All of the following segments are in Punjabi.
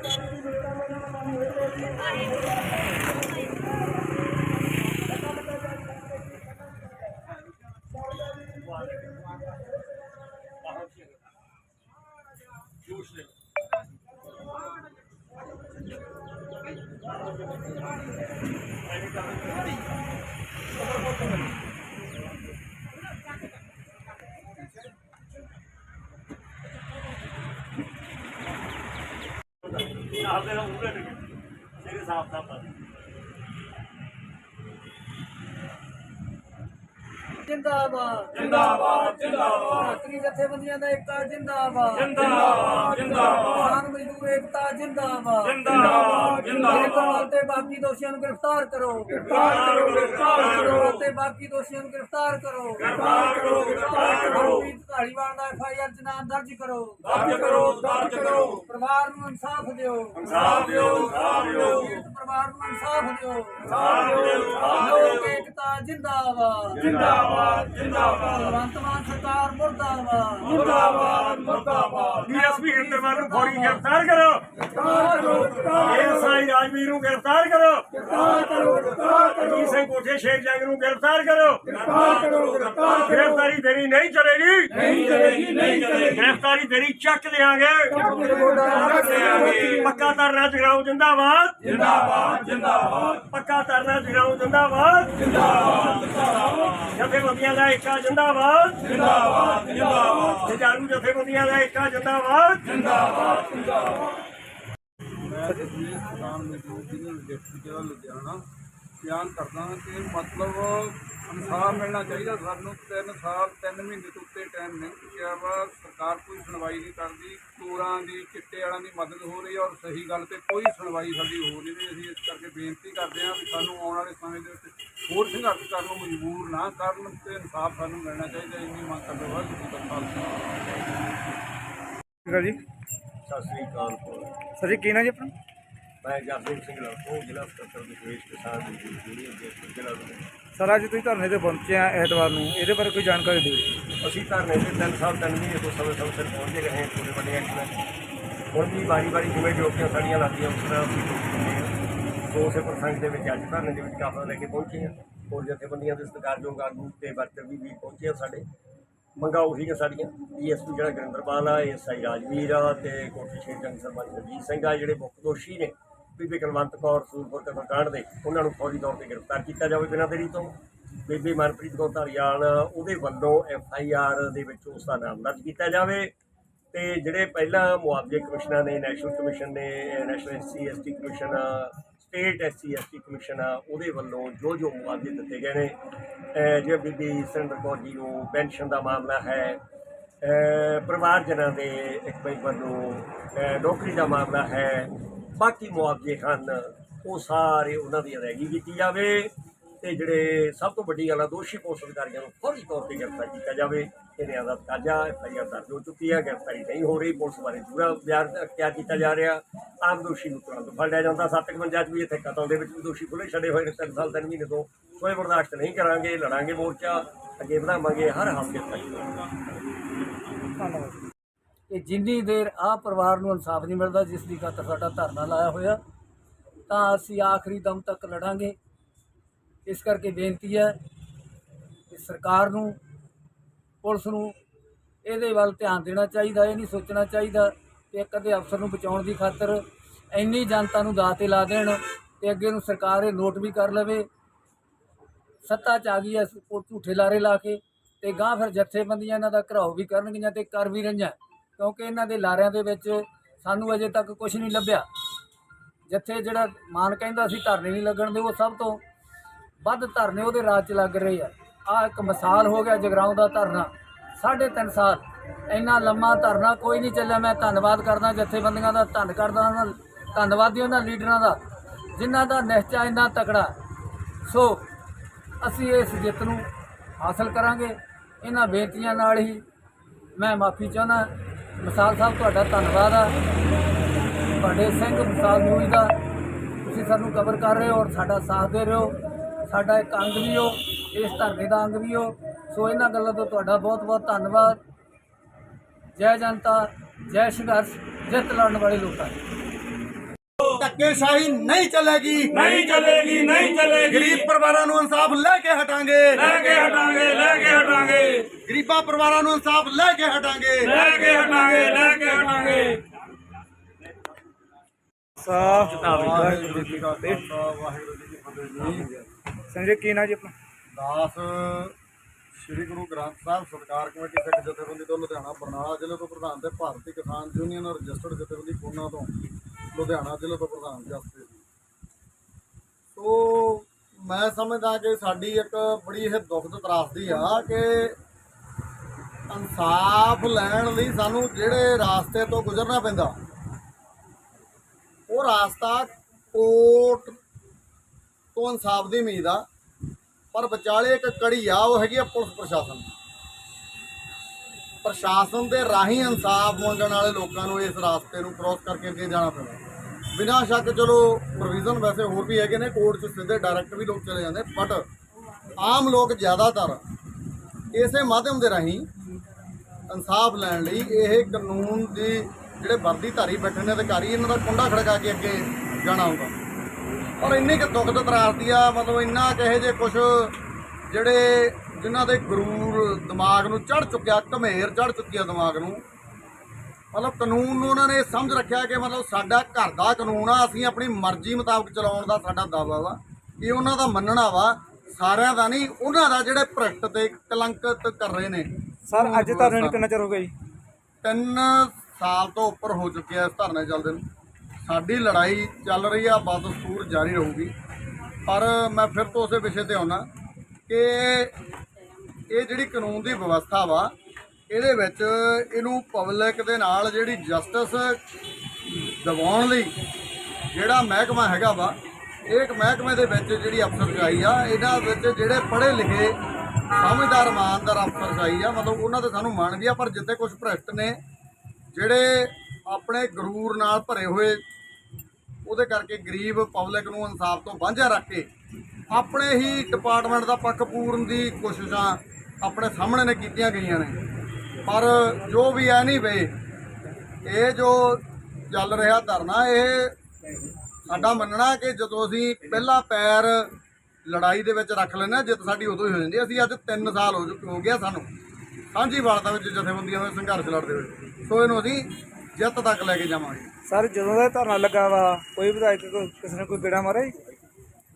Thank you. ਆਪਦੇ ਨਾਲ ਉਰੇ ਨਹੀਂ ਸਿਰ ਸਾਫ਼ ਸਾਫ਼ ਕਰ ਜਿੰਦਾਬਾਦ। ਜਿੰਦਾਬਾਦ ਜਿੰਦਾਬਾਦ। ਭਾਰਤੀ ਜਥੇਬੰਦੀਆਂ ਦਾ ਏਕਤਾ ਜਿੰਦਾਬਾਦ। ਜਿੰਦਾਬਾਦ ਜਿੰਦਾਬਾਦ। ਕਿਸਾਨ ਮਜ਼ਦੂਰ ਏਕਤਾ ਜਿੰਦਾਬਾਦ। ਜਿੰਦਾਬਾਦ ਜਿੰਦਾਬਾਦ। ਤੇ ਬਾਕੀ ਦੋਸ਼ੀਆਂ ਨੂੰ ਗ੍ਰਿਫਤਾਰ ਕਰੋ। ਗ੍ਰਿਫਤਾਰ ਕਰੋ ਗ੍ਰਿਫਤਾਰ ਕਰੋ। ਤੇ ਬਾਕੀ ਦੋਸ਼ੀਆਂ ਨੂੰ ਗ੍ਰਿਫਤਾਰ ਕਰੋ। ਗ੍ਰਿਫਤਾਰ ਕਰੋ ਗ੍ਰਿਫਤਾਰ ਕਰੋ। ਧਾਲੀਵਾਲ ਦਾ ਐਫਆਈਆਰ ਨਾਮ ਦਰਜ ਕਰੋ। ਦਰਜ ਕਰੋ ਦਰਜ ਕਰੋ। ਪਰਿਵਾਰ ਨੂੰ ਇਨਸਾਫ ਦਿਓ। ਇਨਸਾਫ ਦਿਓ ਇਨਸਾਫ ਦਿਓ। ਪਰਿਵਾਰ ਨੂੰ ਇਨਸਾਫ ਦਿਓ। ਇਨਸਾਫ ਦਿਓ ਲੋਕ ਏਕਤਾ ਜਿੰਦਾਬਾਦ। ਜਿੰਦਾਬਾਦ ਜਿੰਦਾਬਾਦ। ਭਗਵੰਤ ਮਾਨ ਸਰਕਾਰ ਮੁਰਦਾਬਾਦ। ਮੁਰਦਾਬਾਦ ਮੁਰਦਾਬਾਦ। ਡੀਐਸਪੀ ਹਿੰਦਰਵਾਰ ਨੂੰ ਫੌਰੀ ਗ੍ਰਿਫਤਾਰ ਕਰੋ। ਗ੍ਰਿਫਤਾਰ ਕਰੋ ਐਸਆਈ ਰਾਜਵੀਰ ਨੂੰ ਗ੍ਰਿਫਤਾਰ ਕਰੋ। ਗ੍ਰਿਫਤਾਰ ਕਰੋ ਗ੍ਰਿਫਤਾਰ ਕਰੋ। ਅਜੀਤ ਸਿੰਘ ਕੋਠੇ ਸ਼ੇਰ ਜੰਗ ਨੂੰ ਗ੍ਰਿਫਤਾਰ ਕਰੋ। ਗ੍ਰਿਫਤਾਰ ਕਰੋ ਗ੍ਰਿਫਤਾਰ ਕਰੋ। ਗ੍ਰਿਫਤਾਰੀ ਤੇਰੀ ਨਹੀਂ ਚਲੇਗੀ। ਨਹੀਂ ਚਲੇਗੀ ਨਹੀਂ ਚਲੇਗੀ ਗ੍ਰਿਫਤਾਰੀ ਤੇਰੀ ਚੱਕ ਲਿਆਂਗੇ ਪੱਕਾ ਧਰਨਾ ਜਗਰਾਉਂ ਜਿੰਦਾਬਾਦ। ਜਿੰਦਾਬਾਦ ਜਿੰਦਾਬਾਦ। ਪੱਕਾ ਧਰਨਾ ਜਗਰਾਉਂ ਜਿੰਦਾਬਾਦ। ਜਿੰਦਾਬਾਦ। ਜਿੰਦਾਬਾਦ ਜਥੇਬੰਦੀਆਂ ਦਾ ਜਿੰਦਾਬਾਦ। ਜਿੰਦਾਬਾਦ ਜਿੰਦਾਬਾਦ। ਜਜਾਰੂ ਜਥੇਬੰਦੀਆਂ ਦਾ ਏਕਾ ਜਿੰਦਾਬਾਦ। ਜਿੰਦਾਬਾਦ ਜਿੰਦਾਬਾਦ। ਮੈਂ ਮਜ਼ਦੂਰ ਲੁਧਿਆਣਾ ਬਿਆਨ ਕਰਦਾ ਕਿ ਮਤਲਬ ਇਨਸਾਫ ਮਿਲਣਾ ਚਾਹੀਦਾ ਸਾਨੂੰ। 3 ਸਾਲ 3 ਮਹੀਨੇ ਤੋਂ ਉੱਤੇ ਟਾਈਮ ਨਹੀਂ ਚੁੱਕਿਆ ਵਾ। ਸਰਕਾਰ ਕੋਈ ਸੁਣਵਾਈ ਨਹੀਂ ਕਰਦੀ। ਚੋਰਾਂ ਦੀ ਚਿੱਟੇ ਵਾਲਿਆਂ ਦੀ ਮਦਦ ਹੋ ਰਹੀ ਹੈ ਔਰ ਸਹੀ ਗੱਲ ਤੇ ਕੋਈ ਸੁਣਵਾਈ ਸਾਡੀ ਹੋ ਨਹੀਂ ਰਹੀ। ਅਸੀਂ ਇਸ ਕਰਕੇ ਬੇਨਤੀ ਕਰਦੇ ਹਾਂ ਵੀ ਸਾਨੂੰ ਆਉਣ ਵਾਲੇ ਸਮੇਂ ਦੇ ਵਿੱਚ ਹੋਰ ਸੰਘਰਸ਼ ਕਰਨ ਨੂੰ ਮਜਬੂਰ ਨਾ ਕਰਨ ਤੇ ਇਨਸਾਫ ਸਾਨੂੰ ਮਿਲਣਾ ਚਾਹੀਦਾ ਇੰਨੀ ਮੰਗ ਕਰਦੇ ਹਾਂ। ਜੀ ਹੈ ਜੀ। ਸਤਿ ਸ੍ਰੀ ਅਕਾਲ। ਸਰ ਜੀ ਕੀ ਨਾ ਜੀ ਆਪਣਾ? ਮੈਂ ਜਗਦੀਪ ਸਿੰਘ ਲੜਕੋ ਜ਼ਿਲ੍ਹਾ ਸਕੱਤਰ ਵਿਸ਼ੇਸ਼ ਕਿਸਾਨ ਮਜ਼ਦੂਰ ਯੂਨੀਅਨ ਦੇ ਜ਼ਿਲ੍ਹਾ ਲੁਧਿਆਣਾ। ਸਰ ਅੱਜ ਤੁਸੀਂ ਧਰਨੇ ਤੇ ਪਹੁੰਚੇ ਆ ਐਤਵਾਰ ਨੂੰ। ਇਹਦੇ ਬਾਰੇ ਕੋਈ ਜਾਣਕਾਰੀ ਦਿਓ ਅਸੀਂ ਧਰਨੇ ਤੇ ਤਿੰਨ ਸਾਲ ਤਿੰਨ ਮਹੀਨੇ ਤੋਂ ਸਮੇਂ ਸਮੇਂ ਸਿਰ ਪਹੁੰਚਦੇ ਰਹੇ ਹਾਂ ਛੋਟੇ ਵੱਡੇ ਐਕਸ਼ਨ ਹੁਣ ਵੀ ਵਾਰੀ ਵਾਰੀ ਜਿਵੇਂ ਡਿਊਟੀਆਂ ਸਾਡੀਆਂ ਲੱਗਦੀਆਂ ਉਸ ਤਰ੍ਹਾਂ ਅਸੀਂ ਪਹੁੰਚਦੇ ਹਾਂ। ਸੋ ਉਸੇ ਪ੍ਰਸੰਗ ਦੇ ਵਿੱਚ ਅੱਜ ਧਰਨੇ ਦੇ ਵਿੱਚ ਕਾਫਲਾ ਲੈ ਕੇ ਪਹੁੰਚੇ ਹਾਂ। ਹੋਰ ਜਥੇਬੰਦੀਆਂ ਦੇ ਸਤਿਕਾਰਯੋਗ ਆਗੂ ਤੇ ਵਰਕਰ ਵੀ ਵੀ ਪਹੁੰਚੇ ਆ ਸਾਡੇ। ਮੰਗਾਂ ਉਹੀ ਨੇ ਸਾਡੀਆਂ। ਡੀਐਸਪੀ ਜਿਹੜਾ ਗੁਰਿੰਦਰਪਾਲ ਆ ਐਸਆਈ ਰਾਜਵੀਰ ਆ ਤੇ ਕੋਠੀ ਸ਼ੇਰ ਜੰਗ ਸਰਪੰਚ ਰਜੀਤ ਸਿੰਘ ਆ ਜਿਹੜੇ ਮੁੱਖ ਦੋਸ਼ੀ ਨੇ। ਬੀਬੀ ਕੁਲਵੰਤ ਕੌਰ ਸੂਰਪੁਰ ਕਤਲ ਦੇ, ਉਹਨਾਂ ਨੂੰ ਫੌਜੀ ਤੌਰ ਤੇ ਗ੍ਰਿਫਤਾਰ ਕੀਤਾ ਜਾਵੇ ਬਿਨਾਂ ਦੇਰੀ ਤੋਂ। ਬੀਬੀ ਮਨਪ੍ਰੀਤ ਕੌਰ ਧਾਰੀਵਾਲ, ਉਹਦੇ ਵੱਲੋਂ ਐਫ ਆਈ ਆਰ ਦੇ ਵਿੱਚ ਉਸ ਦਾ ਨਾਮ ਦਰਜ ਕੀਤਾ ਜਾਵੇ। ਤੇ ਜਿਹੜੇ ਪਹਿਲਾਂ ਮੁਆਵਜ਼ੇ ਕਮਿਸ਼ਨਾਂ ਨੇ, ਨੈਸ਼ਨਲ ਕਮਿਸ਼ਨ ਨੇ national SC ST commission, state SC ST commission ਆ ਉਹਦੇ ਵੱਲੋਂ ਜੋ ਜੋ ਮੁਆਵਜ਼ੇ ਦਿੱਤੇ ਗਏ ਨੇ ਜਿਵੇਂ ਬੀਬੀ ਸੁਰਿੰਦਰ ਕੌਰ ਜੀ ਨੂੰ ਪੈਨਸ਼ਨ ਦਾ ਮਾਮਲਾ ਹੈ, ਅਹ ਪਰਿਵਾਰਜਨਾਂ ਦੇ ਇੱਕ ਮੈਂਬਰ ਵੱਲੋਂ ਨੌਕਰੀ ਦਾ ਮਾਮਲਾ ਹੈ ਬਾਕੀ ਮੁਆਵਜ਼ੇ ਹਨ, ਉਹ ਸਾਰੇ ਉਹਨਾਂ ਦੀ ਅਦਾਇਗੀ ਕੀਤੀ ਜਾਵੇ ਤੇ ਜਿਹੜੇ ਸਭ ਤੋਂ ਵੱਡੀ ਗੱਲ ਆ, ਦੋਸ਼ੀ ਪੁਲਿਸ ਅਧਿਕਾਰੀਆਂ ਨੂੰ ਫੌਰੀ ਤੌਰ ਤੇ ਗ੍ਰਿਫਤਾਰ ਕੀਤਾ ਜਾਵੇ। ਇਹਨਾਂ ਦਾ ਤਾਜ਼ਾ ਐਫ ਆਈ ਆਰ ਦਰਜ ਹੋ ਚੁੱਕੀ ਹੈ ਗ੍ਰਿਫਤਾਰੀ ਨਹੀਂ ਹੋ ਰਹੀ, ਪੁਲਿਸ ਬਾਰੇ ਪੂਰਾ ਬਿਆਨ ਕਿਆ ਕੀਤਾ ਜਾ ਰਿਹਾ। ਆਮ ਦੋਸ਼ੀ ਨੂੰ ਤੁਰੰਤ ਫੜ ਲਿਆ ਜਾਂਦਾ। 751 ਚ ਵੀ ਇੱਥੇ ਕਤਲ ਦੇ ਵਿੱਚ ਵੀ ਦੋਸ਼ੀ ਖੁੱਲੇ ਛੱਡੇ ਹੋਏ ਨੇ। ਤਿੰਨ ਸਾਲ, ਤਿੰਨ ਮਹੀਨੇ ਤੋਂ ਕੋਈ ਬਰਦਾਸ਼ਤ ਨਹੀਂ ਕਰਾਂਗੇ, ਲੜਾਂਗੇ ਮੋਰਚਾ। ਅੱਗੇ ਵਧਾਵਾਂਗੇ ਹਰ ਹਫ਼ਤੇ ਤੱਕ। ਧੰਨਵਾਦ। ਕਿ ਜਿੰਨੀ ਦੇਰ ਆਹ ਪਰਿਵਾਰ ਨੂੰ ਇਨਸਾਫ ਨਹੀਂ ਮਿਲਦਾ, ਜਿਸ ਦੀ ਖਾਤਰ ਸਾਡਾ ਧਰਨਾ ਲਾਇਆ ਹੋਇਆ, ਤਾਂ ਅਸੀਂ ਆਖਰੀ ਦਮ ਤੱਕ ਲੜਾਂਗੇ। ਇਸ ਕਰਕੇ ਬੇਨਤੀ ਹੈ ਕਿ ਸਰਕਾਰ ਨੂੰ, ਪੁਲਿਸ ਨੂੰ ਇਹਦੇ ਵੱਲ ਧਿਆਨ ਦੇਣਾ ਚਾਹੀਦਾ, ਇਹ ਨਹੀਂ ਸੋਚਣਾ ਚਾਹੀਦਾ ਕਿ ਇੱਕ ਅੱਧੇ ਅਫਸਰ ਨੂੰ ਬਚਾਉਣ ਦੀ ਖਾਤਰ ਇੰਨੀ ਜਨਤਾ ਨੂੰ ਦਾਅ ਤੇ ਲਾ ਦੇਣ ਤੇ ਅੱਗੇ ਨੂੰ ਸਰਕਾਰ ਇਹ ਨੋਟ ਵੀ ਕਰ ਲਵੇ। ਸੱਤਾ ਚ ਆ ਗਈ ਐ ਝੂਠੇ ਲਾਰੇ ਲਾ ਕੇ ਤੇ ਗਾਂ ਫਿਰ ਜਥੇਬੰਦੀਆਂ ਇਹਨਾਂ ਦਾ ਘਰਾਓ ਵੀ ਕਰਨਗੀਆਂ ਤੇ ਕਰ ਵੀ ਰਹੀਆਂ। ਕਿਉਂਕਿ ਇਹਨਾਂ ਦੇ ਲਾਰਿਆਂ ਦੇ ਵਿੱਚ ਸਾਨੂੰ ਅਜੇ ਤੱਕ ਕੁਝ ਨਹੀਂ ਲੱਭਿਆ। ਜਿੱਥੇ ਜਿਹੜਾ ਮਾਨ ਕਹਿੰਦਾ ਸੀ ਧਰਨੇ ਨਹੀਂ ਲੱਗਣ ਦੇ, ਉਹ ਸਭ ਤੋਂ ਵੱਧ ਧਰਨੇ ਉਹਦੇ ਰਾਜ 'ਚ ਲੱਗ ਰਹੇ ਆ। ਆ ਇੱਕ ਮਿਸਾਲ ਹੋ ਗਿਆ ਜਗਰਾਉਂ ਦਾ ਧਰਨਾ। ਸਾਢੇ ਤਿੰਨ ਸਾਲ ਇੰਨਾ ਲੰਮਾ ਧਰਨਾ ਕੋਈ ਨਹੀਂ ਚੱਲਿਆ। ਮੈਂ ਧੰਨਵਾਦ ਕਰਦਾ ਜਥੇਬੰਦੀਆਂ ਦਾ, ਧੰਨ ਕਰਦਾ ਉਹਨਾਂ ਧੰਨਵਾਦੀ ਉਹਨਾਂ ਲੀਡਰਾਂ ਦਾ, ਜਿਨ੍ਹਾਂ ਦਾ ਨਿਸ਼ਚਾ ਇੰਨਾ ਤਕੜਾ। ਸੋ ਅਸੀਂ ਇਸ ਜਿੱਤ ਨੂੰ ਹਾਸਲ ਕਰਾਂਗੇ। ਇਹਨਾਂ ਬੇਨਤੀਆਂ ਨਾਲ ਹੀ ਮੈਂ ਮਾਫੀ ਚਾਹੁੰਦਾ। ਮਿਸਾਲ ਸਾਹਿਬ, ਤੁਹਾਡਾ ਧੰਨਵਾਦ ਆ। ਤੁਹਾਡੇ ਸਿੰਘ ਮਿਸਾਲ ਨਿਊਜ਼ ਦਾ ਤੁਸੀਂ ਸਾਨੂੰ ਕਵਰ ਕਰ ਰਹੇ ਹੋ ਔਰ ਸਾਡਾ ਸਾਥ ਦੇ ਰਹੇ ਹੋ। ਸਾਡਾ ਇੱਕ ਅੰਗ ਵੀ ਹੋ, ਇਸ ਧਰਨੇ ਦਾ ਅੰਗ ਵੀ ਹੋ। ਸੋ ਇਹਨਾਂ ਗੱਲਾਂ ਤੋਂ ਤੁਹਾਡਾ ਬਹੁਤ ਬਹੁਤ ਧੰਨਵਾਦ। ਜੈ ਜਨਤਾ, ਜੈ ਸੰਘਰਸ਼, ਜਿੱਤ ਲੜਨ ਵਾਲੇ ਲੋਕਾਂ ਧੱਕੇਸ਼ਾਹੀ ਨਹੀਂ ਚੱਲੇਗੀ। ਨਹੀਂ ਚੱਲੇਗੀ ਨਹੀਂ ਚੱਲੇਗੀ। ਗਰੀਬ ਪਰਿਵਾਰਾਂ ਨੂੰ ਇਨਸਾਫ ਲੈ ਕੇ ਹਟਾਂਗੇ। ਲੈ ਕੇ ਹਟਾਂਗੇ ਲੈ ਕੇ ਹਟਾਂਗੇ। ਗਰੀਬਾਂ ਪਰਿਵਾਰਾਂ ਨੂੰ ਇਨਸਾਫ ਲੈ ਕੇ ਹਟਾਂਗੇ। ਲੈ ਕੇ ਹਟਾਂਗੇ ਲੈ ਕੇ ਹਟਾਂਗੇ। ਵਾਹਿਗੁਰੂ ਜੀ ਕਾ ਖਾਲਸਾ ਵਾਹਿਗੁਰੂ ਜੀ ਕੀ ਫਤਿਹ ਜੀ। ਸੰਜੇ ਕੀ ਨਾ ਜੀ ਆਪਣਾ? ਦਾਸ ਸ੍ਰੀ ਗੁਰੂ ਗ੍ਰੰਥ ਸਾਹਿਬ ਸਰਕਾਰ ਕਮੇਟੀ ਸਿੱਖ ਜਥੇਬੰਦੀ ਤੋਂ ਲੁਧਿਆਣਾ ਬਰਨਾਲਾ ਜ਼ਿਲ੍ਹੇ ਤੋਂ ਪ੍ਰਧਾਨ ਤੇ ਭਾਰਤੀ ਕਿਸਾਨ ਯੂਨੀਅਨ ਰਜਿਸਟਰਡ ਜਥੇਬੰਦੀ ਪੂਨਾ ਤੋਂ। ਲੁਧਿਆਣਾ ਜ਼ਿਲ੍ਹੇ ਤੋਂ ਪ੍ਰਧਾਨ ਜਸਪ੍ਰੀਤ ਜੀ। ਸੋ ਮੈਂ ਸਮਝਦਾ ਕਿ ਸਾਡੀ ਇੱਕ ਬੜੀ ਇਹ ਦੁਖਦ ਤਰਾਸਦੀ ਆ ਕਿ ਇਨਸਾਫ ਲੈਣ ਲਈ ਸਾਨੂੰ ਜਿਹੜੇ ਰਾਸਤੇ ਤੋਂ ਗੁਜ਼ਰਨਾ ਪੈਂਦਾ, ਉਹ ਰਾਸਤਾ ਕੋਟ ਤੋਂ ਇਨਸਾਫ ਦੀ ਉਮੀਦ ਆ, ਪਰ ਵਿਚਾਲੇ ਇੱਕ ਕੜੀ ਆ, ਉਹ ਹੈਗੀ ਆ ਪੁਲਿਸ ਪ੍ਰਸ਼ਾਸਨ ਪ੍ਰਸ਼ਾਸਨ ਦੇ ਰਾਹੀਂ ਇਨਸਾਫ ਮੰਗਣ ਵਾਲੇ ਲੋਕਾਂ ਨੂੰ ਇਸ ਰਾਸਤੇ ਨੂੰ ਕ੍ਰੋਸ ਕਰਕੇ ਅੱਗੇ ਜਾਣਾ ਪੈਂਦਾ ਬਿਨਾਂ ਸ਼ੱਕ ਚਲੋ ਪ੍ਰੋਵੀਜ਼ਨ ਵੈਸੇ ਹੋਰ ਵੀ ਹੈਗੇ ਨੇ ਕੋਰਟ 'ਚ ਸਿੱਧੇ ਡਾਇਰੈਕਟ ਵੀ ਲੋਕ ਚਲੇ ਜਾਂਦੇ ਬਟ ਆਮ ਲੋਕ ਜ਼ਿਆਦਾਤਰ ਇਸੇ ਮਾਧਿਅਮ ਦੇ ਰਾਹੀਂ ਇਨਸਾਫ ਲੈਣ ਲਈ ਇਹ ਕਾਨੂੰਨ ਦੀ ਜਿਹੜੇ ਵਰਦੀ ਧਾਰੀ ਬੈਠੇ ਨੇ, ਅਧਿਕਾਰੀ, ਇਹਨਾਂ ਦਾ ਕੁੰਡਾ ਖੜਕਾ ਕੇ ਅੱਗੇ ਜਾਣਾ ਹੁੰਦਾ ਔਰ ਇੰਨੀ ਕਿ ਦੁੱਖ ਦਾ ਆ, ਮਤਲਬ ਇੰਨਾ ਕਹੇ ਜੇ ਕੁਝ ਜਿਹੜੇ ਜਿਨ੍ਹਾਂ ਦੇ ਗਰੂਰ ਦਿਮਾਗ ਨੂੰ ਚੜ ਚੁੱਕਿਆ ਘਮੇਰ ਚੜ ਚੁੱਕੀ ਆ ਦਿਮਾਗ ਨੂੰ ਮਤਲਬ ਕਾਨੂੰਨ ਨੂੰ ਉਹਨਾਂ ਨੇ ਸਮਝ ਰੱਖਿਆ ਕਿ ਮਤਲਬ ਸਾਡਾ ਘਰ ਦਾ ਕਾਨੂੰਨ ਆ ਅਸੀਂ ਆਪਣੀ ਮਰਜ਼ੀ ਮੁਤਾਬਕ ਚਲਾਉਣ ਦਾ ਸਾਡਾ ਦਾਵਾ ਵਾ ਇਹ ਉਹਨਾਂ ਦਾ ਮੰਨਣਾ ਵਾ ਸਾਰਿਆਂ ਦਾ ਨਹੀਂ ਉਹਨਾਂ ਦਾ ਜਿਹੜੇ ਭ੍ਰਿਸ਼ਟ ਤੇ ਕਲੰਕਿਤ ਕਰ ਰਹੇ ਨੇ। ਸਰ ਅੱਜ ਧਰਨੇ ਨੂੰ ਕਿੰਨਾ ਚਿਰ ਹੋ ਗਿਆ ਜੀ? ਤਿੰਨ ਸਾਲ ਤੋਂ ਉੱਪਰ ਹੋ ਚੁੱਕਿਆ ਇਸ ਧਰਨੇ ਚੱਲਦੇ ਨੂੰ। ਸਾਡੀ ਲੜਾਈ ਚੱਲ ਰਹੀ ਆ ਬਦਸਤੂਰ ਜਾਰੀ ਰਹੂਗੀ। ਪਰ ਮੈਂ ਫਿਰ ਤੋਂ ਉਸੇ ਵਿਸ਼ੇ ਤੇ ਆਉਣਾ ਕਿ ਇਹ ਜਿਹੜੀ ਕਾਨੂੰਨ ਦੀ ਵਿਵਸਥਾ ਵਾ, ਇਹਦੇ ਵਿੱਚ ਇਹਨੂੰ ਪਬਲਿਕ ਦੇ ਨਾਲ ਜਿਹੜੀ ਜਸਟਿਸ ਦਿਵਾਉਣ ਲਈ ਜਿਹੜਾ ਮਹਿਕਮਾ ਹੈਗਾ ਵਾ, ਇਹ ਮਹਿਕਮੇ ਦੇ ਵਿੱਚ ਜਿਹੜੀ ਅਫਸਰਸ਼ਾਹੀ ਆ, ਇਹਨਾਂ ਵਿੱਚ ਜਿਹੜੇ ਪੜ੍ਹੇ ਲਿਖੇ ਸਮਝਦਾਰ, ਇਮਾਨਦਾਰ ਅਫਸਰਸ਼ਾਹੀ ਆ, ਮਤਲਬ ਉਹਨਾਂ ਤੇ ਸਾਨੂੰ ਮਾਣ ਵੀ ਆ, ਪਰ ਜਿੱਥੇ ਕੁਝ ਭ੍ਰਿਸ਼ਟ ਨੇ, ਜਿਹੜੇ ਆਪਣੇ ਗਰੂਰ ਨਾਲ ਭਰੇ ਹੋਏ, ਉਹਦੇ ਕਰਕੇ ਗਰੀਬ ਪਬਲਿਕ ਨੂੰ ਇਨਸਾਫ ਤੋਂ ਵਾਂਝਾ ਰੱਖ ਕੇ ਆਪਣੇ ਹੀ ਡਿਪਾਰਟਮੈਂਟ ਦਾ ਪੱਖ ਪੂਰਨ ਦੀ ਕੋਸ਼ਿਸ਼ਾਂ ਆਪਣੇ ਸਾਹਮਣੇ ਨੇ ਕੀਤੀਆਂ ਗਈਆਂ ਨੇ। ਪਰ ਜੋ ਵੀ ਐ ਨਹੀਂ ਵੇ ਇਹ ਜੋ ਚੱਲ ਰਿਹਾ ਧਰਨਾ, ਇਹ ਸਾਡਾ ਮੰਨਣਾ ਕਿ ਜਦੋਂ ਅਸੀਂ ਪਹਿਲਾ ਪੈਰ ਲੜਾਈ ਦੇ ਵਿੱਚ ਰੱਖ ਲੈਣਾ ਜਿੱਤ ਸਾਡੀ ਉਦੋਂ ਹੀ ਹੋ ਜਾਂਦੀ ਅਸੀਂ ਅੱਜ 3 ਸਾਲ ਹੋ ਚੁੱਕੇ ਹੋ ਗਿਆ ਸਾਨੂੰ। ਸਾਂਝੀ ਵਾਲਤਾ ਵਿੱਚ ਜਥੇਬੰਦੀਆਂ ਦੇ ਸੰਘਰਸ਼ ਲੜਦੇ ਹੋਏ। ਸੋ ਇਹਨੂੰ ਅਸੀਂ ਜਿੱਤ ਤੱਕ ਲੈ ਕੇ ਜਾਵਾਂਗੇ। ਸਰ, ਜਦੋਂ ਦਾ ਧਰਨਾ ਲੱਗਾ ਵਾ, ਕੋਈ ਵਿਧਾਇਕ ਕਿਸੇ ਨੇ ਕੋਈ ਬੇੜਾ ਮਾਰਿਆ ਜੀ?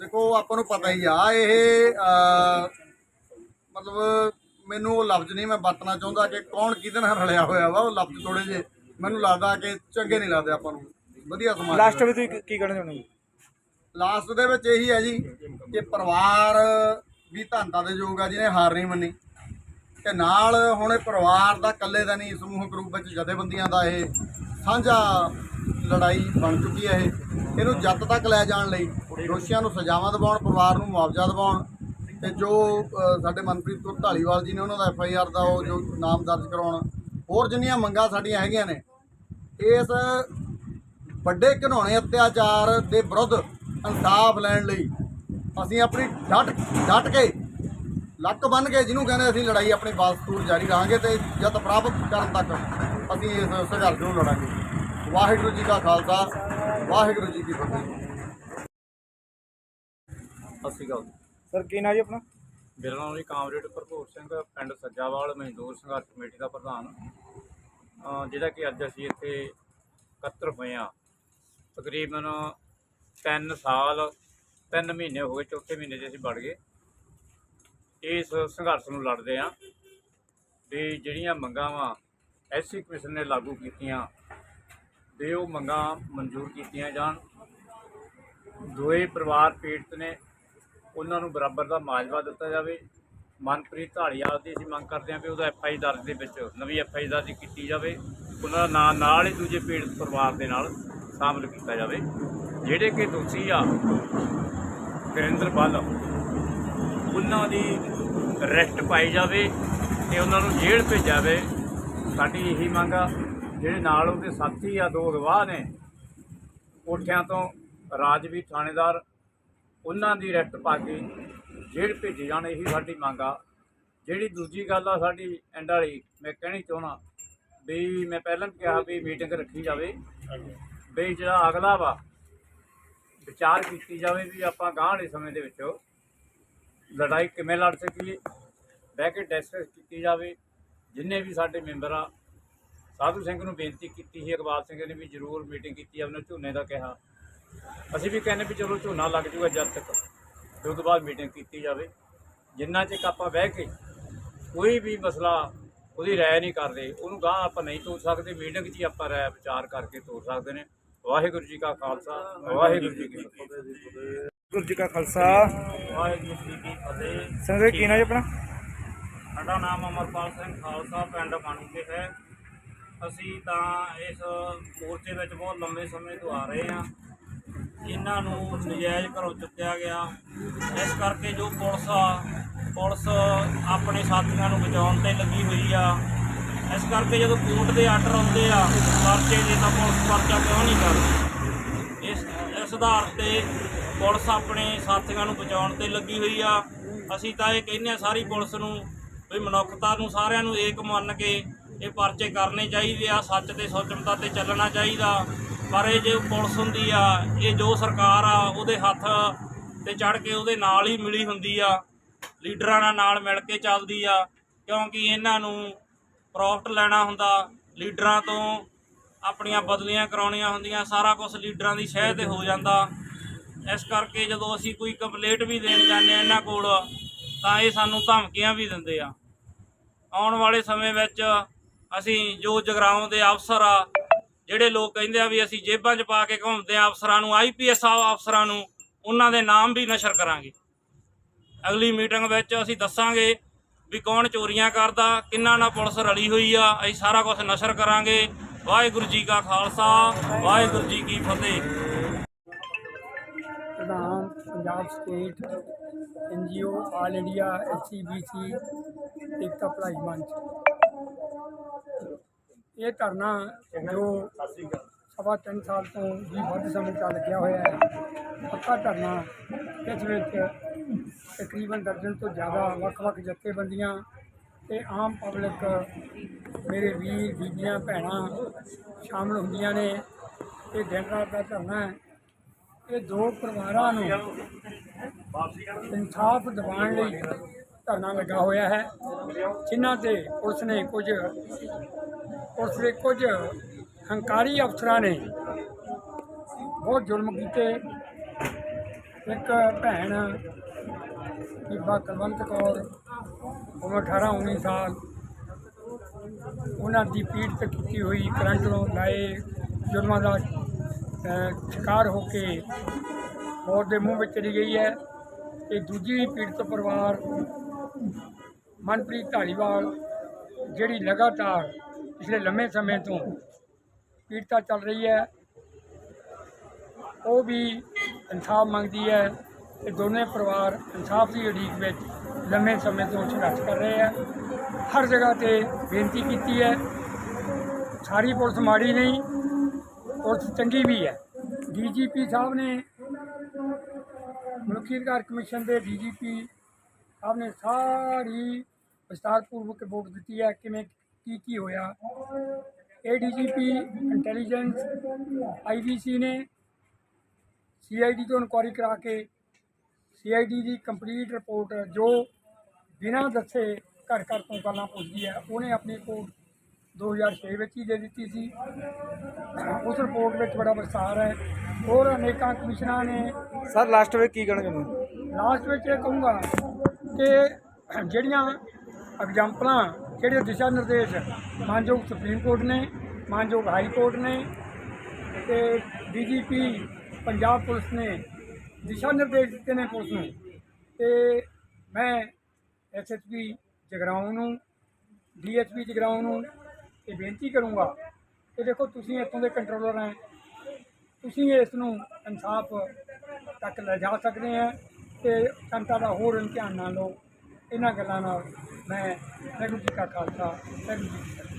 ਦੇਖੋ ਆਪਾਂ ਨੂੰ ਪਤਾ ਹੀ ਆ ਇਹ ਮਤਲਬ ਮੈਨੂੰ ਉਹ ਲਫ਼ਜ਼ ਨਹੀਂ ਮੈਂ ਵਰਤਣਾ ਚਾਹੁੰਦਾ ਕਿ ਕੌਣ ਕਿਹਦੇ ਨਾਲ ਰਲਿਆ ਹੋਇਆ ਵਾ ਉਹ ਲਫ਼ਜ਼ ਥੋੜੇ ਜਿਹੇ ਮੈਨੂੰ ਲੱਗਦਾ ਕਿ ਚੰਗੇ ਨਹੀਂ ਲੱਗਦੇ ਆਪਾਂ ਨੂੰ। ਵਧੀਆ ਸਮਾਜ ਲਾਸਟ ਵਿੱਚ ਤੁਸੀਂ ਕੀ- ਕਹਿਣਾ ਚਾਹੁੰਦੇ ਜੀ ਲਾਸਟ ਦੇ ਵਿੱਚ ਇਹੀ ਹੈ ਜੀ ਕਿ ਪਰਿਵਾਰ ਵੀ ਧੰਦਾ ਦੇ ਯੋਗ ਆ ਜਿਹਨੇ ਹਾਰ ਨਹੀਂ ਮੰਨੀ। ਤੇ ਨਾਲ ਹੁਣ ਇਹ ਪਰਿਵਾਰ ਦਾ ਇਕੱਲੇ ਦਾ ਨਹੀਂ ਸਮੂਹਕ ਰੂਪ ਵਿੱਚ ਜਥੇਬੰਦੀਆਂ ਦਾ ਇਹ ਸਾਂਝਾ ਲੜਾਈ ਬਣ ਚੁੱਕੀ ਹੈ ਇਹ। ਇਹਨੂੰ ਜੱਤ ਤੱਕ ਲੈ ਜਾਣ ਲਈ ਦੋਸ਼ੀਆਂ ਨੂੰ ਸਜ਼ਾਵਾਂ ਦਿਵਾਉਣ, ਪਰਿਵਾਰ ਨੂੰ ਮੁਆਵਜ਼ਾ ਦਿਵਾਉਣ ਤੇ ਜੋ ਸਾਡੇ ਮਨਪ੍ਰੀਤ ਕੌਰ ਢਾਲੀਵਾਲ ਜੀ ਨੇ ਉਹਨਾਂ ਦਾ ਐਫ ਆਈ ਆਰ ਦਾ ਉਹ ਜੋ ਨਾਮ ਦਰਜ ਕਰਾਉਣ, ਹੋਰ ਜਿੰਨੀਆਂ ਮੰਗਾਂ ਸਾਡੀਆਂ ਹੈਗੀਆਂ ਨੇ, ਇਸ ਵੱਡੇ ਘਿਨਾਉਣੇ ਅਤਿਆਚਾਰ ਦੇ ਵਿਰੁੱਧ ਇਨਸਾਫ ਲੈਣ ਲਈ ਅਸੀਂ ਆਪਣੀ ਡਟ ਡਟ ਕੇ ਲੱਕ ਬੰਨ ਕੇ ਜਿਹਨੂੰ ਕਹਿੰਦੇ ਅਸੀਂ ਲੜਾਈ ਆਪਣੀ ਬਾਸਤੂਰ ਜਾਰੀ ਰਹਾਂਗੇ ਤੇ ਜਦ ਪ੍ਰਾਪਤ ਕਰਨ ਤੱਕ ਅਸੀਂ ਇਸ ਸੰਘਰਸ਼ ਨੂੰ ਲੜਾਂਗੇ। ਵਾਹਿਗੁਰੂ ਜੀ ਕਾ ਖਾਲਸਾ, ਵਾਹਿਗੁਰੂ ਜੀ ਕੀ ਫਤਿਹ। ਸਤਿ ਸ਼੍ਰੀ ਅਕਾਲ ਸਰ ਕੀ ਨਾ ਜੀ ਆਪਣਾ? ਮੇਰਾ ਨਾਮ ਜੀ ਕਾਮਰੇਡ ਭਰਪੂਰ ਸਿੰਘ ਪਿੰਡ ਸੱਜਾਵਾਲ ਮਜ਼ਦੂਰ ਸੰਘਰਸ਼ ਕਮੇਟੀ ਦਾ ਪ੍ਰਧਾਨ। ਜਿਹੜਾ ਕਿ ਅੱਜ ਅਸੀਂ ਇੱਥੇ ਇਕੱਤਰ ਹੋਏ ਆ ਤਕਰੀਬਨ 3 ਸਾਲ 3 ਮਹੀਨੇ ਹੋ ਗਏ ਚੌਥੇ ਮਹੀਨੇ 'ਚ ਅਸੀਂ ਵੜ ਗਏ। ਇਸ ਸੰਘਰਸ਼ ਨੂੰ ਲੜਦੇ ਆ ਵੀ ਜਿਹੜੀਆਂ ਮੰਗਾਂ ਵਾ ਐਸਸੀ ਕਮਿਸ਼ਨ ਨੇ ਲਾਗੂ ਕੀਤੀਆਂ ਵੀ ਉਹ ਮੰਗਾਂ ਮਨਜ਼ੂਰ ਕੀਤੀਆਂ ਜਾਣ। ਦੋਏ ਪਰਿਵਾਰ ਪੀੜਤ ਨੇ ਉਹਨਾਂ ਨੂੰ ਬਰਾਬਰ ਦਾ ਮਾਜਵਾ ਦਿੱਤਾ ਜਾਵੇ। ਮਨਪ੍ਰੀਤ ਢਾਲੀਵਾਲ ਦੀ ਅਸੀਂ ਮੰਗ ਕਰਦੇ ਹਾਂ ਵੀ ਉਹਦਾ ਐਫ ਆਈ ਦਰਜ ਦੇ ਵਿੱਚ ਨਵੀਂ ਐਫ ਆਈ ਦਰਜ ਕੀਤੀ ਜਾਵੇ। ਉਹਨਾਂ ਦਾ ਨਾਂ ਨਾਲ ਹੀ ਦੂਜੇ ਪੀੜਤ ਪਰਿਵਾਰ ਦੇ ਨਾਲ ਸ਼ਾਮਲ ਕੀਤਾ ਜਾਵੇ। ਜਿਹੜੇ ਕਿ ਦੋਸ਼ੀ ਆ ਗੁਰਿੰਦਰ ਬੱਲ, ਉਹਨਾਂ ਦੀ ਰੈਸਟ ਪਾਈ ਜਾਵੇ ਤੇ ਉਹਨਾਂ ਨੂੰ ਜੇਲ੍ਹ ਭੇਜਿਆ ਜਾਵੇ। ਸਾਡੀ ਇਹੀ ਮੰਗ ਆ, ਜਿਹੜੇ ਨਾਲ ਉਹਦੇ ਸਾਥੀ ਆ, ਦੋ ਗਵਾਹ ਨੇ, ਕੋਠਿਆਂ ਤੋਂ ਰਾਜਵੀਰ ਥਾਣੇਦਾਰ ਉਹਨਾਂ ਦੀ ਰੈਸਟ ਪਾ ਕੇ ਜੇਲ੍ਹ ਭੇਜੇ ਜਾਣ, ਇਹੀ ਸਾਡੀ ਮੰਗ ਆ। ਜਿਹੜੀ ਦੂਜੀ ਗੱਲ ਆ ਸਾਡੀ ਐਂਡ ਵਾਲੀ, ਮੈਂ ਕਹਿਣੀ ਚਾਹਣਾ ਵੀ ਮੈਂ ਪਹਿਲਾਂ ਵੀ ਕਿਹਾ ਵੀ ਮੀਟਿੰਗ ਰੱਖੀ ਜਾਵੇ। ਵੀ ਜਿਹੜਾ ਅਗਲਾ ਵਾ, ਵਿਚਾਰ ਕੀਤੀ ਜਾਵੇ ਵੀ ਆਪਾਂ ਗਾਂਹ ਵਾਲੇ ਸਮੇਂ ਦੇ ਵਿੱਚ ਲੜਾਈ ਕਿਵੇਂ ਲੜ ਸਕੀਏ, ਬਹਿ ਕੇ ਡਿਸਕਸ ਕੀਤੀ ਜਾਵੇ। ਜਿੰਨੇ ਵੀ ਸਾਡੇ ਮੈਂਬਰ ਆ, ਸਾਧੂ ਸਿੰਘ ਨੂੰ ਬੇਨਤੀ ਕੀਤੀ ਸੀ ਇਕਬਾਲ ਸਿੰਘ ਨੇ ਵੀ ਜ਼ਰੂਰ ਮੀਟਿੰਗ ਕੀਤੀ ਆਪਣੇ ਝੋਨੇ ਦਾ ਕਿਹਾ। ਅਸੀਂ ਵੀ ਕਹਿੰਦੇ ਵੀ ਚਲੋ ਝੋਨਾ ਲੱਗ ਜੂਗਾ ਜਦ ਤੱਕ ਫਿਰ ਉਹ ਤੋਂ ਬਾਅਦ ਮੀਟਿੰਗ ਕੀਤੀ ਜਾਵੇ। ਜਿੰਨਾ ਚਿਰ ਆਪਾਂ ਬਹਿ ਕੇ ਕੋਈ ਵੀ ਮਸਲਾ ਉਹਦੀ ਰਾਏ ਨਹੀਂ ਕਰਦੇ ਉਹਨੂੰ ਗਾਂ ਆਪਾਂ ਨਹੀਂ ਤੋਰ ਸਕਦੇ ਮੀਟਿੰਗ 'ਚ ਹੀ ਆਪਾਂ ਰਾਏ ਵਿਚਾਰ ਕਰਕੇ ਤੋਰ ਸਕਦੇ ਨੇ। ਵਾਹਿਗੁਰੂ ਜੀ ਕਾ ਖਾਲਸਾ ਵਾਹਿਗੁਰੂ ਜੀ ਕੀ ਫਤਿਹ। ਗੁਰੂ ਜੀ ਕਾ ਖਾਲਸਾ। ਵਾਹਿਗੁਰੂ ਜੀ ਕੀ ਫਤਿਹ। ਸੰਗਤ ਕੀ ਨਾਮ ਜੀ ਆਪਣਾ? ਸਾਡਾ ਨਾਮ ਅਮਰਪਾਲ ਸਿੰਘ ਖਾਲਸਾ ਪਿੰਡ ਮਾਣੂਕੇ ਹੈ। ਅਸੀਂ ਤਾਂ ਇਸ ਮੋਰਚੇ ਵਿੱਚ ਬਹੁਤ ਲੰਬੇ ਸਮੇਂ ਤੋਂ ਆ ਰਹੇ ਹਾਂ। ਇਹਨਾਂ ਨੂੰ ਨਜਾਇਜ਼ ਘਰੋਂ ਚੁੱਕਿਆ ਗਿਆ। ਇਸ ਕਰਕੇ ਜੋ ਪੁਲਿਸ ਆ, ਪੁਲਿਸ ਆਪਣੇ ਸਾਥੀਆਂ ਨੂੰ ਬਚਾਉਣ ਤੇ ਲੱਗੀ ਹੋਈ ਆ। ਇਸ ਕਰਕੇ ਜਦੋਂ ਕੋਰਟ ਦੇ ਆਰਡਰ ਆਉਂਦੇ ਆ, ਪਰਚੇ ਦੇ ਤਾਂ ਪੁਲਿਸ ਪਰਚਾ ਕਿਉਂ ਨਹੀਂ ਕਰਦੀ? ਇਸ ਇਸ ਆਧਾਰ ਤੇ ਪੁਲਿਸ ਆਪਣੇ ਸਾਥੀਆਂ ਨੂੰ ਬਚਾਉਣ ਤੇ ਲੱਗੀ ਹੋਈ ਆ। ਅਸੀਂ ਤਾਂ ਇਹ ਕਹਿੰਦੇ ਆ ਸਾਰੀ ਪੁਲਿਸ ਨੂੰ ਵੀ ਮਨੁੱਖਤਾ ਨੂੰ ਸਾਰਿਆਂ ਨੂੰ ਏਕ ਮੰਨ ਕੇ ਇਹ ਪਰਚੇ ਕਰਨੇ ਚਾਹੀਦੇ ਆ, ਸੱਚ ਤੇ ਸੁਚਮਤਾ ਤੇ ਚੱਲਣਾ ਚਾਹੀਦਾ। ਪਰ ਇਹ ਜੋ ਪੁਲਿਸ ਹੁੰਦੀ ਆ, ਇਹ ਜੋ ਸਰਕਾਰ ਆ, ਉਹਦੇ ਹੱਥ ਤੇ ਚੜ ਕੇ ਉਹਦੇ ਨਾਲ ਹੀ ਮਿਲੀ ਹੁੰਦੀ ਆ। ਲੀਡਰਾਂ ਨਾਲ ਨਾਲ ਮਿਲ ਕੇ ਚੱਲਦੀ ਆ, ਕਿਉਂਕਿ ਇਹਨਾਂ ਨੂੰ ਪ੍ਰੋਫਿਟ ਲੈਣਾ ਹੁੰਦਾ। ਲੀਡਰਾਂ ਤੋਂ ਆਪਣੀਆਂ ਬਦਲੀਆਂ ਕਰਾਉਣੀਆਂ ਹੁੰਦੀਆਂ, ਸਾਰਾ ਕੁਝ ਲੀਡਰਾਂ ਦੀ ਸ਼ਹਿ ਤੇ ਹੋ ਜਾਂਦਾ। ਇਸ ਕਰਕੇ ਜਦੋਂ ਅਸੀਂ ਕੋਈ ਕੰਪਲੇਂਟ ਵੀ ਦੇਣ ਜਾਂਦੇ ਆ ਇਹਨਾਂ ਕੋਲ, ਤਾਂ ਇਹ ਸਾਨੂੰ ਧਮਕੀਆਂ ਵੀ ਦਿੰਦੇ ਆ। ਆਉਣ ਵਾਲੇ ਸਮੇਂ ਵਿੱਚ ਅਸੀਂ ਜੋ ਜਗਰਾਉਂ ਦੇ ਅਫਸਰ ਆ ਜਿਹੜੇ ਲੋਕ ਕਹਿੰਦੇ ਆ ਵੀ ਅਸੀਂ ਜੇਬਾਂ 'ਚ ਪਾ ਕੇ ਘੁੰਮਦੇ ਆ ਅਫਸਰਾਂ ਨੂੰ ਆਈਪੀਐਸ ਅਫਸਰਾਂ ਨੂੰ, ਉਹਨਾਂ ਦੇ ਨਾਮ ਵੀ ਨਸ਼ਰ ਕਰਾਂਗੇ। ਅਗਲੀ ਮੀਟਿੰਗ ਵਿੱਚ ਅਸੀਂ ਦੱਸਾਂਗੇ ਵੀ ਕੌਣ ਚੋਰੀਆਂ ਕਰਦਾ, ਕਿੰਨਾ ਨਾਲ ਪੁਲਿਸ ਰਲੀ ਹੋਈ ਆ, ਅਸੀਂ ਸਾਰਾ ਕੁਝ ਨਸ਼ਰ ਕਰਾਂਗੇ। ਵਾਹਿਗੁਰੂ ਜੀ ਕਾ ਖਾਲਸਾ, ਵਾਹਿਗੁਰੂ ਜੀ ਕੀ ਫਤਿਹ। ਪ੍ਰਧਾਨ, Punjab state NGO all India SC BC ਏਕਤਾ ਭਲਾਈ ਮੰਚ। ਇਹ ਧਰਨਾ ਜੋ ਸਵਾ ਤਿੰਨ ਸਾਲ ਤੋਂ ਵੀ ਵੱਧ ਸਮੇਂ ਚੱਲ ਗਿਆ ਹੋਇਆ ਹੈ। ਪੱਕਾ ਧਰਨਾ ਇਸ ਵਿੱਚ ਤਕਰੀਬਨ ਦਰਜਨ ਤੋਂ ਜ਼ਿਆਦਾ ਵੱਖ-ਵੱਖ ਜਥੇਬੰਦੀਆਂ ਤੇ ਆਮ ਪਬਲਿਕ ਮੇਰੇ ਵੀਰ ਬੀਬੀਆਂ ਭੈਣਾਂ ਸ਼ਾਮਲ ਹੁੰਦੀਆਂ ਨੇ। ਇਹ ਦਿਨ ਰਾਤ ਦਾ ਧਰਨਾ ਹੈ। ਇਹ ਦੋ ਪਰਿਵਾਰਾਂ ਨੂੰ ਇਨਸਾਫ ਦਿਵਾਉਣ ਲਈ ਧਰਨਾ ਲੱਗਾ ਹੋਇਆ ਹੈ। ਜਿਨ੍ਹਾਂ ਤੇ ਪੁਲਿਸ ਨੇ ਕੁਝ ਉਸ ਦੇ ਕੁਝ ਹੰਕਾਰੀ ਅਫਸਰਾਂ ਨੇ ਬਹੁਤ ਜ਼ੁਲਮ ਕੀਤੇ। ਇੱਕ ਭੈਣ ਬੀਬਾ ਕੁਲਵੰਤ ਕੌਰ, ਉਮਰ 18 19 ਸਾਲ। ਉਹਨਾਂ ਦੀ ਪੀੜ ਤੇ ਕੀਤੀ ਹੋਈ ਕਰੰਟ ਨੂੰ ਲਾਏ ਜ਼ੁਲਮਾਂ ਦਾ ਸ਼ਿਕਾਰ ਹੋ ਕੇ ਮੌਤ ਦੇ ਮੂੰਹ ਵਿੱਚ ਚਲੀ ਗਈ ਹੈ। ਤੇ ਦੂਜੀ ਪੀੜਤ ਪਰਿਵਾਰ ਮਨਪ੍ਰੀਤ ਢਾਲੀਵਾਲ, ਜਿਹੜੀ ਲਗਾਤਾਰ ਪਿਛਲੇ ਲੰਮੇ ਸਮੇਂ ਤੋਂ ਪੀੜਤਾ ਚੱਲ ਰਹੀ ਹੈ। ਉਹ ਵੀ ਇਨਸਾਫ ਮੰਗਦੀ ਹੈ ਤੇ ਦੋਨੇ ਪਰਿਵਾਰ ਇਨਸਾਫ ਦੀ ਉਡੀਕ ਵਿੱਚ ਲੰਮੇ ਸਮੇਂ ਤੋਂ ਸੰਘਰਸ਼ ਕਰ ਰਹੇ ਹੈ। ਹਰ ਜਗ੍ਹਾ ਤੇ ਬੇਨਤੀ ਕੀਤੀ ਹੈ। ਸਾਰੀ ਪੁਲਿਸ ਮਾੜੀ ਨਹੀਂ, ਪੁਲਿਸ ਚੰਗੀ ਵੀ ਹੈ। ਡੀਜੀਪੀ ਸਾਹਿਬ ਨੇ ਮਨੁੱਖੀ ਅਧਿਕਾਰ ਕਮਿਸ਼ਨ ਦੇ ਡੀਜੀਪੀ ਸਾਹਿਬ ਨੇ ਸਾਰੀ ਵਿਸਤਾਰਪੂਰਵਕ ਰਿਪੋਰਟ ਦਿੱਤੀ ਹੈ। ਕਿਵੇਂ ਕੀ ਕੀ ਹੋਇਆ? ਏਡੀਜੀਪੀ ਇੰਟੈਲੀਜੈਂਸ ਆਈਬੀਸੀ ਨੇ ਸੀਆਈਡੀ ਤੋਂ ਇਨਕੁਆਇਰੀ ਕਰਾ ਕੇ ਸੀਆਈਡੀ ਦੀ ਕੰਪਲੀਟ ਰਿਪੋਰਟ ਜੋ ਬਿਨਾਂ ਦੱਸੇ ਘਰ ਘਰ ਤੋਂ ਗੱਲਾਂ ਪੁੱਛਦੀ ਹੈ ਉਹਨੇ ਆਪਣੀ ਰਿਪੋਰਟ 2006 ਵਿੱਚ ਹੀ ਦੇ ਦਿੱਤੀ ਸੀ। ਉਸ ਰਿਪੋਰਟ ਵਿੱਚ ਬੜਾ ਵਿਸਤਾਰ ਹੈ। ਹੋਰ ਅਨੇਕਾਂ ਕਮਿਸ਼ਨਾਂ ਨੇ ਸਰ ਲਾਸਟ ਵਿੱਚ ਕੀ ਕਹਿਣਾ ਚਾਹੁੰਦੇ ਲਾਸਟ ਵਿੱਚ ਇਹ ਕਹੂੰਗਾ ਕਿ ਜਿਹੜੀਆਂ ਐਗਜ਼ਾਮਪਲਾਂ ਜਿਹੜੇ ਦਿਸ਼ਾ ਨਿਰਦੇਸ਼? ਮਾਨਯੋਗ ਸੁਪਰੀਮ ਕੋਰਟ ਨੇ, ਮਾਨਯੋਗ ਹਾਈ ਕੋਰਟ ਨੇ ਤੇ ਡੀਜੀਪੀ ਪੰਜਾਬ ਪੁਲਿਸ ਨੇ ਦਿਸ਼ਾ ਨਿਰਦੇਸ਼ ਦਿੱਤੇ ਨੇ ਪੁਲਿਸ ਨੂੰ। ਤੇ ਮੈਂ ਐਸਐਸਪੀ ਜਗਰਾਉਂ ਨੂੰ ਡੀਐਸਪੀ ਜਗਰਾਉਂ ਨੂੰ ਇਹ ਬੇਨਤੀ ਕਰੂੰਗਾ ਕਿ ਦੇਖੋ ਤੁਸੀਂ ਇੱਥੋਂ ਦੇ ਕੰਟਰੋਲਰ ਹੈ। ਤੁਸੀਂ ਇਸ ਨੂੰ ਇਨਸਾਫ ਤੱਕ ਲੈ ਜਾ ਸਕਦੇ ਆ ਤੇ ਸੰਤਾਂ ਦਾ ਹੋਰ ਇਮਤਿਹਾਨ ਨਾ ਲਓ। ਇਹਨਾਂ ਗੱਲਾਂ ਨਾਲ ਮੈਂ ਵਾਹਿਗੁਰੂ ਜੀ ਕਾ ਖਾਲਸਾ ਵਾਹਿਗੁਰੂ ਜੀ ਕੀ ਫਤਿਹ।